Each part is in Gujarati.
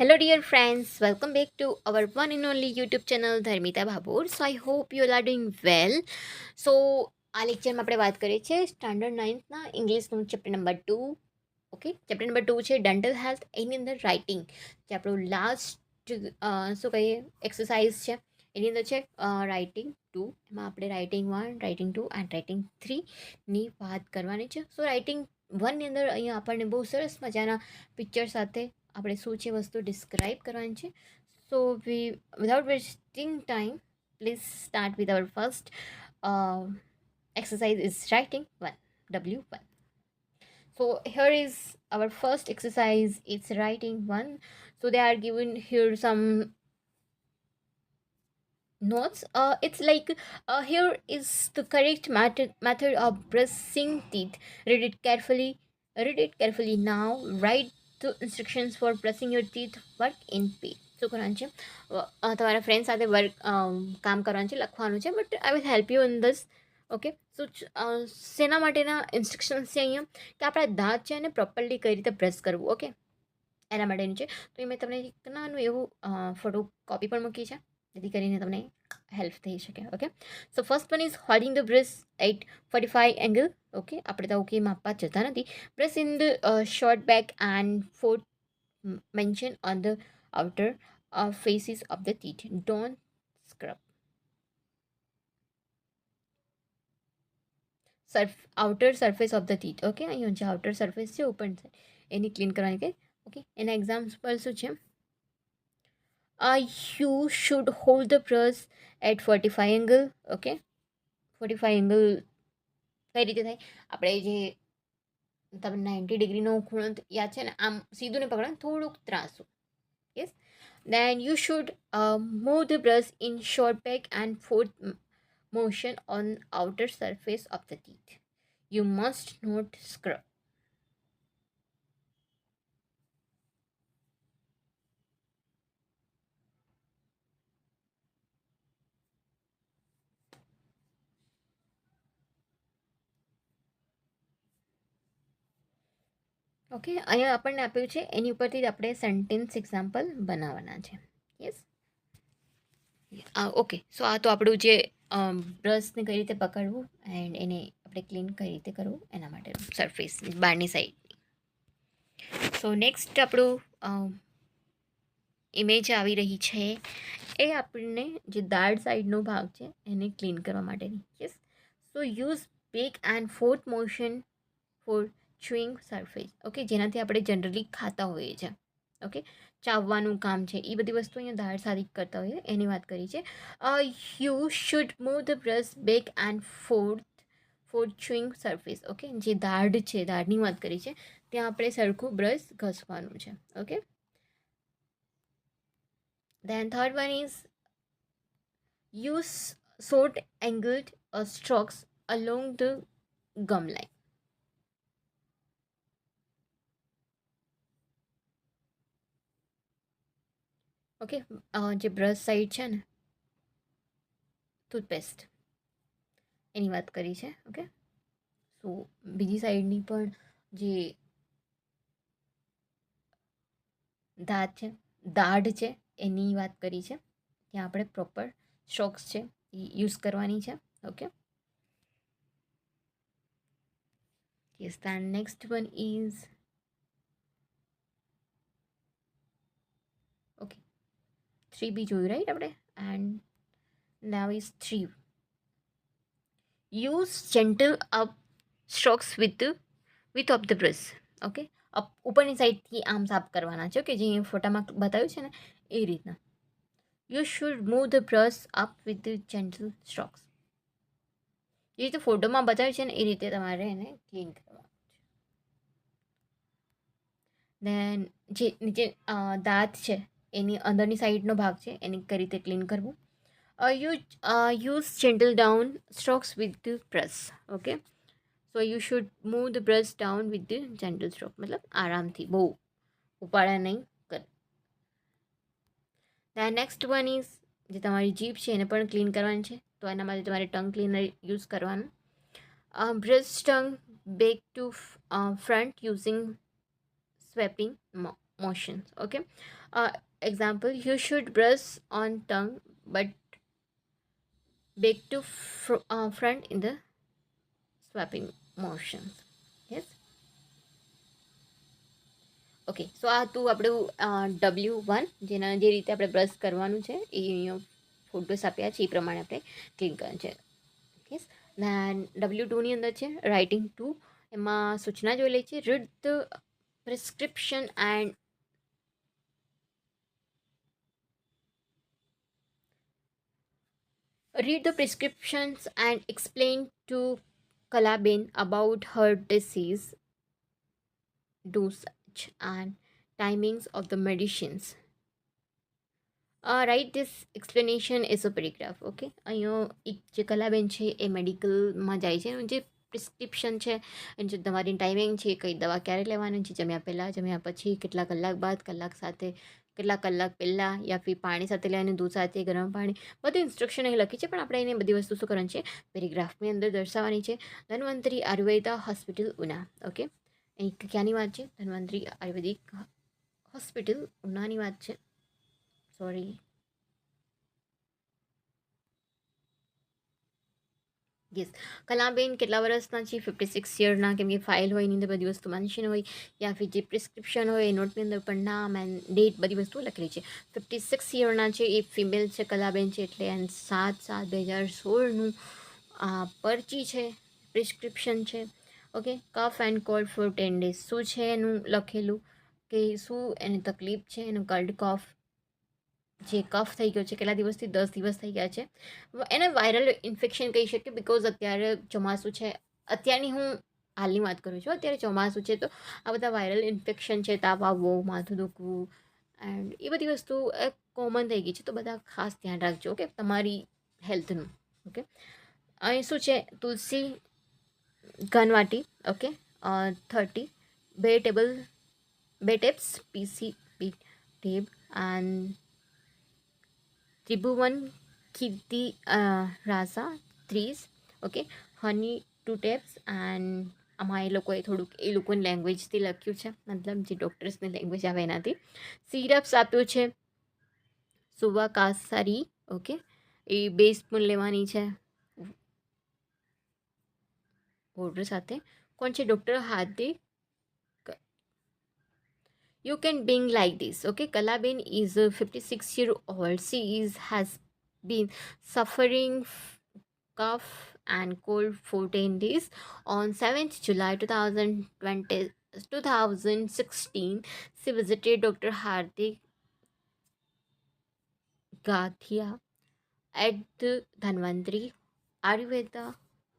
Hello, dear friends. Welcome back to our one and only YouTube channel, Dharmita Bhabur. So, I hope you all are doing well. આ લેક્ચરમાં આપણે વાત કરીએ છીએ સ્ટાન્ડર્ડ નાઇન્થના ઇંગ્લિશનું chapter number two okay chapter number two છે ડેન્ટલ હેલ્થ એની અંદર રાઇટિંગ જે આપણું લાસ્ટ શું કહીએ? એક્સરસાઇઝ છે. એની અંદર છે રાઇટિંગ ટુ એમાં આપણે writing one writing two and writing થ્રીની વાત કરવાની છે. સો રાઇટિંગ વનની અંદર અહીંયા આપણને બહુ સરસ મજાના પિક્ચર સાથે આપણે શું છે વસ્તુ ડિસ્ક્રાઇબ કરવાની છે so we without wasting time please start with our first exercise is writing 1 w1 so here is our first exercise it's writing 1 so they are given here some notes uh, it's like uh, here is the correct method method of brushing teeth read it carefully read it carefully now write the instructions for brushing your teeth work in P શું કરવાનું છે. તમારા ફ્રેન્ડ સાથે વર્ક કામ કરવાનું છે, લખવાનું છે but I will help you in this okay so શેના માટેના ઇન્સ્ટ્રક્શન્સ છે અહીંયા? કે આપણા દાંત છે એને પ્રોપરલી કઈ રીતે બ્રશ કરવું ઓકે એના માટેનું છે. તો એ મેં તમને એક નાનું એવું ફોટો કોપી પણ મૂકી છે. જેથી કરીને તમને હેલ્પ થઈ શકે okay so first one is holding the brush at forty five angle okay આપણે તો ઓકે માપવા જતા નથી brush in the short back and forth motion on the outer faces of the teeth don't scrub surf outer surface of the teeth okay અહીંયા જે આઉટર સરફેસ છે ઓપન છે એની ક્લીન કરવાની કે ઓકે એના એક્ઝામ્પલ શું છે you should hold the brush at forty five angle okay forty five angle કઈ રીતે થાય આપણે જે તમે નાઇન્ટી ડિગ્રીનો ખૂણો યાદ છે ને આમ સીધું ને પકડો થોડુંક ત્રાસું yes then you should move the brush in short back and forth motion on outer surface of the teeth. You must not scrub. Okay અહીંયા આપણને આપ્યું છે, એની ઉપરથી જ આપણે સેન્ટેન્સ એક્ઝામ્પલ બનાવવાના છે. યસ ઓકે સો આ તો આપણું જે બ્રશને કઈ રીતે પકડવું એન્ડ એને આપણે ક્લીન કઈ રીતે કરવું એના માટેનું સરફેસ બહારની સાઈડની સો નેક્સ્ટ આપણું ઇમેજ આવી રહી છે. એ આપણને જે દાળ સાઈડનો ભાગ છે, એને ક્લીન કરવા માટેની. Yes so use back and forth motion for chewing surface okay જેનાથી આપણે જનરલી ખાતા હોઈએ છીએ ઓકે ચાવવાનું કામ છે એ બધી વસ્તુ અહીંયા દાળ સારી કરતા હોઈએ, એની વાત કરી છે. You should move the brush back and forth for chewing surface okay જે દાઢ છે, દાઢની વાત કરી છે, ત્યાં આપણે સરખું બ્રશ ઘસવાનું છે okay then third one is use short angled strokes along the gum line okay જે બ્રશ સાઈડ છે ને ટૂથપેસ્ટ એની વાત કરી છે, ઓકે? સો બીજી સાઈડની પણ જે દાંત છે, દાઢ છે, એની વાત કરી છે. ત્યાં આપણે પ્રોપર સ્ટ્રોક્સ છે, એ યુઝ કરવાની છે, okay? Yes then next one is three B જોયું રાઈટ આપણે and now is three use gentle up strokes with with of the brush okay up ઉપરની સાઈડથી આમ સાફ કરવાના છે કે જે ફોટામાં બતાવ્યું છે ને, એ રીતના. You should move the brush up with gentle strokes જે રીતે ફોટોમાં બતાવ્યું છે ને, એ રીતે તમારે એને ક્લીન કરવાનું છે. દેન જે નીચે દાંત છે એની અંદરની સાઈડનો ભાગ છે, એને કઈ રીતે ક્લીન કરવું? You use gentle down strokes with brush okay so you should move the brush down with the gentle stroke મતલબ આરામથી, બહુ ઉપાડા નહીં કર. ધ નેક્સ્ટ વન ઇઝ જે તમારી જીભ છે, એને પણ ક્લીન કરવાની છે, તો એના માટે તમારે ટંગ ક્લીનર યુઝ કરવાનું. Brush tongue back to front using swapping motions okay example you should brush on tongue but back to fr- uh, front in the swapping motion yes? Okay so આ હતું આપણું ડબલ્યુ વન જેના જે રીતે આપણે બ્રશ કરવાનું છે એ ફોટોસ આપ્યા છે એ પ્રમાણે આપણે ક્લિક કરવાનું છે. યસ ધેન ડબલ્યુ ટુની અંદર છે રાઇટિંગ ટુ એમાં સૂચના જોઈ લે છે read the prescription and read the prescriptions and explain to Kalabin about her disease, dosage, and timings of the medicines. Uh, write this explanation is a paragraph okay અહીંયા એક જે કલાબેન છે એ મેડિકલમાં જાય છે એનું જે પ્રિસ્ક્રિપ્શન છે એની જે તમારી ટાઈમિંગ છે કઈ દવા ક્યારે લેવાની છે જમ્યા પહેલાં જમ્યા પછી કેટલા કલાક બાદ કલાક સાથે કેટલા કલાક પહેલાં યા ફી પાણી સાથે લેવાની દૂધ સાથે ગરમ પાણી, બધી ઇન્સ્ટ્રક્શન અહીં લખી છે, પણ આપણે એને બધી વસ્તુ શું કરવાની છે? પેરેગ્રાફની અંદર દર્શાવવાની છે. ધન્વંતરી આયુર્વેદા હોસ્પિટલ ઉના. ઓકે અહીં ક્યાંની વાત છે? ધન્વંતરી આયુર્વેદિક હોસ્પિટલ ઉનાની વાત છે. સોરી યસ કલાબેન કેટલા વર્ષના છે? ફિફ્ટી સિક્સ યરના કેમ કે ફાઇલ હોય, એની અંદર બધી વસ્તુ મેન્શન હોય. યા ફિર જે પ્રિસ્ક્રિપ્શન હોય, એ નોટની અંદર પણ નામ એન્ડ ડેટ બધી વસ્તુ લખેલી છે. ફિફ્ટી સિક્સ યરના છે, એ ફિમેલ છે કલાબેન છે, એટલે એન્ડ સાત સાત બે હજાર સોળનું આ પરચી છે પ્રિસ્ક્રિપ્શન છે. Okay cough and cold for ten days શું છે એનું લખેલું? કે શું એની તકલીફ છે? એનું કલ્ડ કફ જે કફ થઈ ગયો છે, કેટલા દિવસથી દસ દિવસ થઈ ગયા છે. એને વાયરલ ઇન્ફેક્શન કહી શકીએ બિકોઝ અત્યારે ચોમાસું છે. અત્યારની હું હાલની વાત કરું છું, અત્યારે ચોમાસું છે, તો આ બધા વાયરલ ઇન્ફેક્શન છે, તાવ આવવો, માથું દુખવું એન્ડ એ બધી વસ્તુ કોમન થઈ ગઈ છે. તો બધા ખાસ ધ્યાન રાખજો ઓકે તમારી હેલ્થનું ઓકે અહીં શું છે? તુલસી, ઘનવાટી ઓકે થર્ટી બે ટેબલ બે tabs PC P tab and Tribhuvan કીર્તિ રાઝા ત્રીસ okay honey two tabs and આમાં એ લોકોએ થોડુંક, એ લોકોની લેંગ્વેજથી લખ્યું છે. મતલબ જે ડૉક્ટર્સની લેંગ્વેજ આવે એનાથી. સિરપ્સ આપ્યું છે. સુવા કાસારી ઓકે એ બે સ્પૂન લેવાની છે. ઓર્ડર સાથે. કોણ છે doctor Hardik you can being like this okay kalabin is a 56 year old she is has been suffering f- cough and cold for 10 days on 7th july 2020 2016 she visited dr hardik gathia at the dhanvantri ayurveda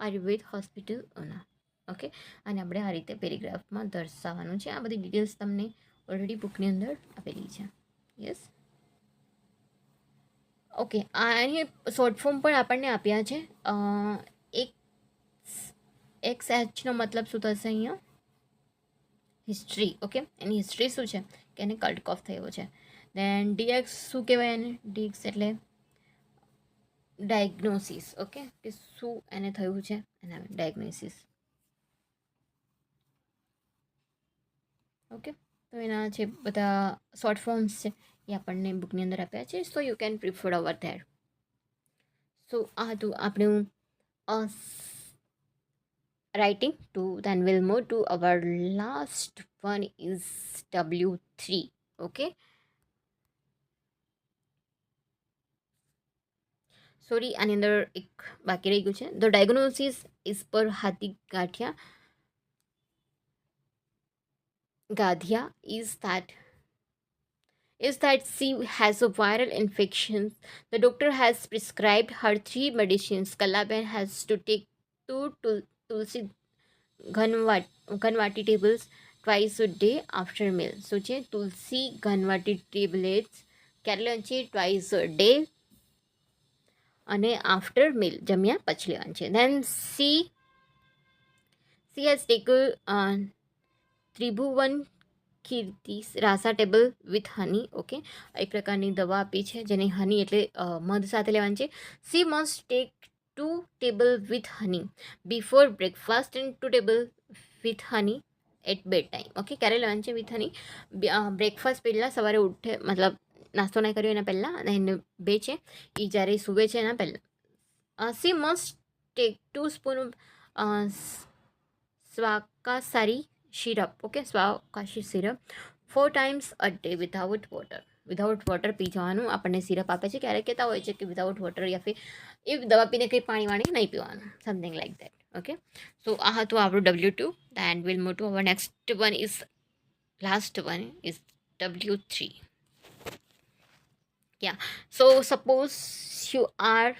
Ayurveda hospital Una okay અને આપણે આ રીતે પેરેગ્રાફમાં દર્શાવવાનું છે આ બધી ડિટેલ્સ તમને ઓલરેડી બુકની અંદર આપેલી છે યસ ઓકે આની શોર્ટ ફોર્મ પણ આપણને આપ્યા છે. એક એક્સ એચનો મતલબ શું થશે અહીંયા? હિસ્ટ્રી ઓકે એની હિસ્ટ્રી શું છે? કે એને કલ્ટ કોફ થયો છે. દેન ડીએક્સ શું કહેવાય એને? ડીએક્સ એટલે ડાયગ્નોસિસ ઓકે કે શું એને થયું છે? એના ડાયગ્નોસિસ ઓકે તો એના જે બધા શોર્ટ ફોર્મ્સ છે, એ આપણને બુકની અંદર આપ્યા છે. So you can prefer our there so આ હતું આપણું writing two then will move to our last one is W three okay sorry આની અંદર એક બાકી રહી ગયું છે. ધ ડાયગ્નોસિસ ઇઝ પર હાથી ગાંઠિયા. ગાધિયા is that is that she has a viral infection. The doctor has prescribed her three medicines. Kalaban has to take two tul- tulsi ghanvat, ghanvati tables twice a day after meal. So છે તુલસી ઘનવાટી ટેબ્લેટ્સ ક્યારે લેવાનું છે ટ્વાઇસ અ ડે અને આફ્ટર મિલ જમ્યા પછી લેવાનું છે then she she has taken Tribhuvan Kirti રાસા table with honey okay એક પ્રકારની દવા આપી છે જેને હની એટલે મધ સાથે લેવાની છે. She must take two tablet with honey before breakfast and two tablet with honey at bed time okay ક્યારે લેવાની છે વિથ હની? બ્રેકફાસ્ટ પહેલાં સવારે ઉઠે, મતલબ નાસ્તો નહીં કર્યો એના પહેલાં અને એને બે છે. એ જ્યારે સૂવે છે એના પહેલાં. She must take two spoon સ્વાકાસારી syrup okay સ્વાકાશી syrup four times a day without water without water પી જવાનું આપણને સિરપ આપે છે. ક્યારેક કહેતા હોય છે કે વિધાઉટ વોટર યા ફિર એ દવા પીને કંઈ પાણી વાણી નહીં પીવાનું. Something like that okay so આ હતું આપણું W two and will move to our next one is last one is W three yeah so suppose you are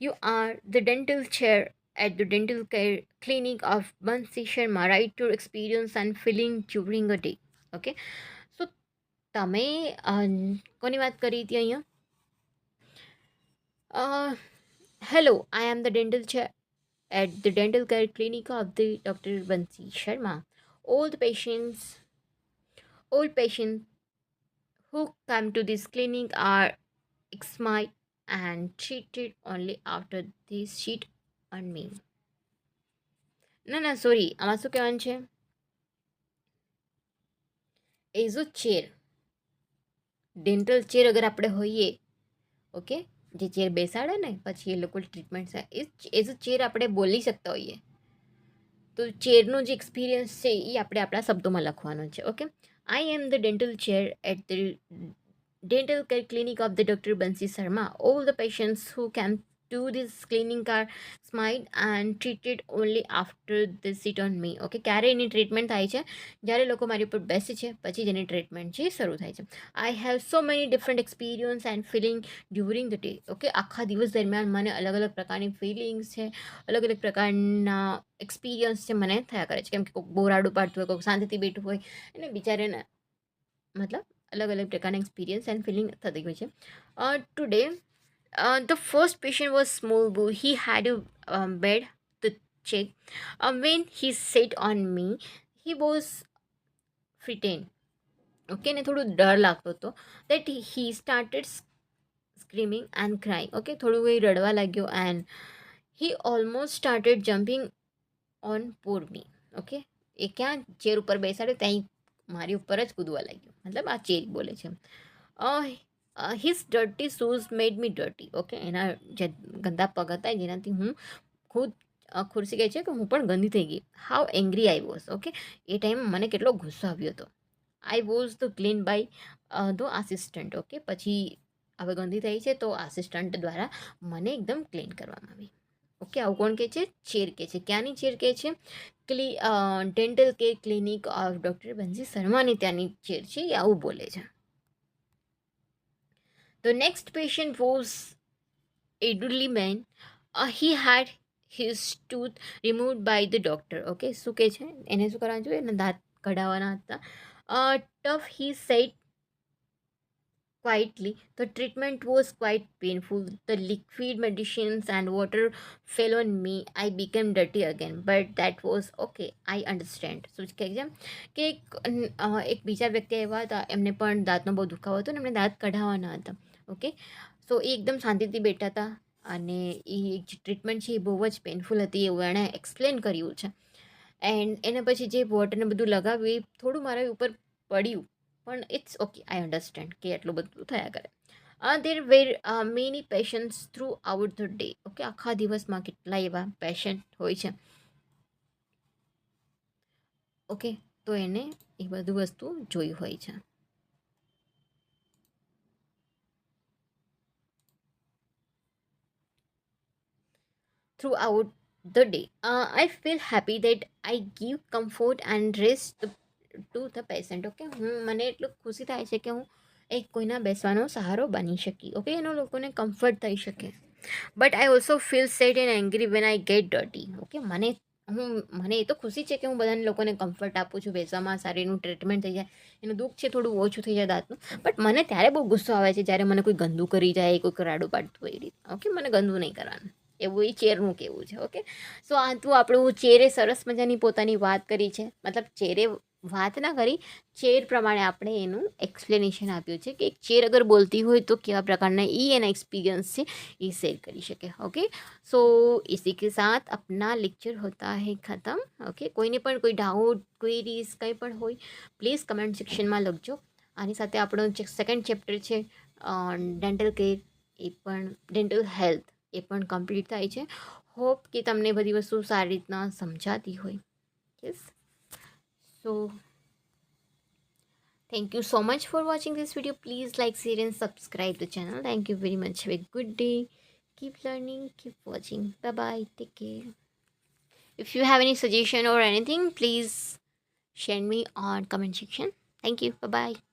you are the dental chair at the dental care clinic of Bansi Sharma right to experience and feeling during a day okay so તમે અ, કોની વાત કરી હતી અહીંયા hello I am the dental chair at the dental care clinic of the Dr. Bansi Sharma. All the patients, all patients who come to this clinic are examined and treated only after they sit on me. ના ના સોરી આમાં શું કહેવાનું છે as a chair dental chair અગર આપણે હોઈએ ઓકે જે ચેર બેસાડે ને પછી એ લોકો ટ્રીટમેન્ટ એઝ અ ચેર આપણે બોલી શકતા હોઈએ તો ચેરનો જે એક્સપિરિયન્સ છે એ આપણે આપણા શબ્દોમાં લખવાનો છે okay I am the dental chair at the dental care clinic of the Dr. Bansi Sharma All the patients who come to this cleaning car smiled and treated only after they sit on me. Okay ક્યારે એની ટ્રીટમેન્ટ થાય છે? જ્યારે લોકો મારી ઉપર બેસે છે, પછી જ એની ટ્રીટમેન્ટ છે શરૂ થાય છે. I have so many different experience and feeling during the day okay આખા દિવસ દરમિયાન મને અલગ અલગ પ્રકારની ફિલિંગ્સ છે, અલગ અલગ પ્રકારના એક્સપિરિયન્સ છે મને થયા કરે છે. કેમ કે કોઈક બોરાડું પાડતું હોય, કોઈક શાંતિથી બેઠું હોય અને બિચારાને મતલબ અલગ અલગ પ્રકારના એક્સપિરિયન્સ એન્ડ ફિલિંગ થતી હોય છે. Today the first small was He had he had bed bed the check when he set on me he was frighten okay ને થોડું ડર લાગતો હતો that he started screaming and crying okay થોડું એ રડવા લાગ્યો and he almost started jumping on pour me okay એ ક્યાં ચેર ઉપર બેસાડ્યો? ત્યાં મારી ઉપર જ કૂદવા લાગ્યો. મતલબ આ ચેર બોલે છે his dirty shoes made me dirty okay એના જે ગંદા પગ હતા, જેનાથી હું ખુદ ખુરશી કહે છે કે હું પણ ગંદી થઈ ગઈ. How angry I was okay A time મને કેટલો ગુસ્સો આવ્યો હતો. I was the clean by the assistant okay પછી હવે ગંદી થઈ છે તો આસિસ્ટન્ટ દ્વારા મને એકદમ ક્લીન કરવામાં આવી. ઓકે આવું કોણ કહે છે? ચેર કહે છે. ક્યાંની ચેર કહે છે? ક્લી dental care clinic of doctor Bansi શર્માની ત્યાંની ચેર છે. એ આવું બોલે છે. The next patient was elderly man. Uh, he had his tooth removed by the doctor. Okay, શું કહે છે એને શું કરવાનું જોઈએ દાંત કઢાવવાના હતા tough he set quietly the treatment was quite painful the liquid medicines and water fell on me i became dirty again but that was okay i understand શું કહે છે કે એક બીજા વ્યક્તિ આવ્યા હતા એમને પણ દાંતનો બહુ દુખાવો હતો ને એમને દાંત કઢાવવાના હતા ઓકે સો એ એકદમ શાંતિથી બેઠા હતા અને એ જે ટ્રીટમેન્ટ છે એ બહુ જ પેનફુલ હતી એવું એણે એક્સપ્લેન કર્યું છે. એન્ડ એના પછી જે વોટરને બધું લગાવ્યું એ થોડું મારા ઉપર પડ્યું, પણ ઇટ્સ ઓકે આઈ અન્ડરસ્ટેન્ડ કે એટલું બધું થયા કરે. There were many patients throughout the day okay આખા દિવસમાં કેટલા એવા પેશન્ટ હોય છે. ઓકે તો એને એ બધું વસ્તુ જોઈ હોય છે. Throughout the day. Uh, I feel happy that I give comfort and rest to the patient. Okay હું મને એટલું ખુશી થાય છે કે હું એક કોઈના બેસવાનો સહારો બની શકી ઓકે એનો લોકોને કમ્ફર્ટ થઈ શકે. But I also feel sad and angry when I get dirty okay મને હું મને એ તો ખુશી છે કે હું બધાને લોકોને કમ્ફર્ટ આપું છું બેસવામાં સારી એનું ટ્રીટમેન્ટ થઈ જાય એનું દુઃખ છે થોડું ઓછું થઈ જાય દાંતનું. બટ મને ત્યારે બહુ ગુસ્સો આવે છે જ્યારે મને કોઈ ગંદુ કરી જાય કોઈ રાડું પાડતું હોય એ રીતે ઓકે મને ગંદુ નહીં કરવાનું. એવું એ ચેરનું કહેવું છે, ઓકે? સો આ તું આપણું ચેરે સરસ મજાની પોતાની વાત કરી છે. મતલબ ચેરે વાત ના કરી, ચેર પ્રમાણે આપણે એનું એક્સપ્લેનેશન આપ્યું છે કે એક ચેર અગર બોલતી હોય તો કેવા પ્રકારના એ એના એક્સપિરિયન્સ છે એ શેર કરી શકે, ઓકે? સો એસી કે સાથ આપના લેક્ચર હોતા હે ખતમ, ઓકે? કોઈને પણ કોઈ ડાઉટ ક્વેરીઝ કંઈ પણ હોય પ્લીઝ કમેન્ટ સેક્શનમાં લખજો. આની સાથે આપણો જે સેકન્ડ ચેપ્ટર છે ડેન્ટલ કેર એ પણ ડેન્ટલ હેલ્થ એ પણ કમ્પ્લીટ થાય છે હોપ કે તમને બધી વસ્તુ સારી રીતના સમજાતી હોય yes so Thank you so much for watching this video. Please like, share, and subscribe the channel. Thank you very much. Have a good day. Keep learning, keep watching. Bye bye. Take care. If you have any suggestion or anything, please send me on comment section. Thank you. Bye bye.